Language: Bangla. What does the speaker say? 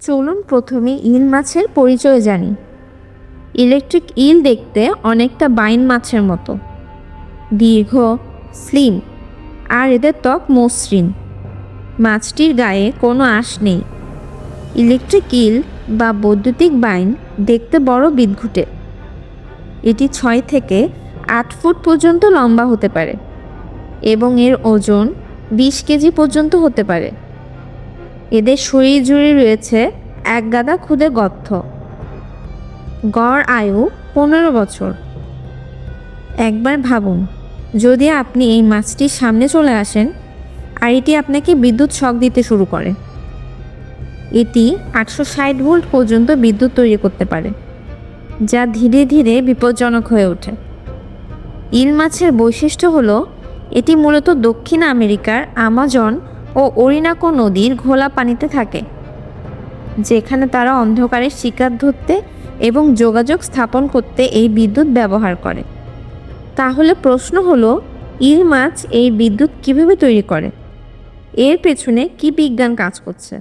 চলুন প্রথমে ইল মাছের পরিচয় জানি। ইলেকট্রিক ইল দেখতে অনেকটা বাইন মাছের মতো। দীর্ঘ, স্লিম, আর এদের ত্বক মসৃণ। মাছটির গায়ে কোনো আঁশ নেই। ইলেকট্রিক ইল বা বৈদ্যুতিক বাইন দেখতে বড় বিদঘুটে। এটি ছয় থেকে আট ফুট পর্যন্ত লম্বা হতে পারে এবং এর ওজন বিশ কেজি পর্যন্ত হতে পারে। এদের শরীর জুড়ে রয়েছে এক গাদা খুদে গর্ত গড় আয়ু পনেরো বছর। একবার ভাবুন, যদি আপনি এই মাছটির সামনে চলে আসেন, আর এটি আপনাকে বিদ্যুৎ শক দিতে শুরু করে। এটি আটশো ষাট ভোল্ট পর্যন্ত বিদ্যুৎ তৈরি করতে পারে, যা ধীরে ধীরে বিপজ্জনক হয়ে ওঠে। ইল মাছের বৈশিষ্ট্য হলো, এটি মূলত দক্ষিণ আমেরিকার আমাজন ও অরিনাকো নদীর ঘোলা পানিতে থাকে, যেখানে তারা অন্ধকারের শিকার ধরতে এবং যোগাযোগ স্থাপন করতে এই বিদ্যুৎ ব্যবহার করে। তাহলে প্রশ্ন হলো, ইল মাছ এই বিদ্যুৎ কীভাবে তৈরি করে? এর পেছনে কি বিজ্ঞান কাজ করছে?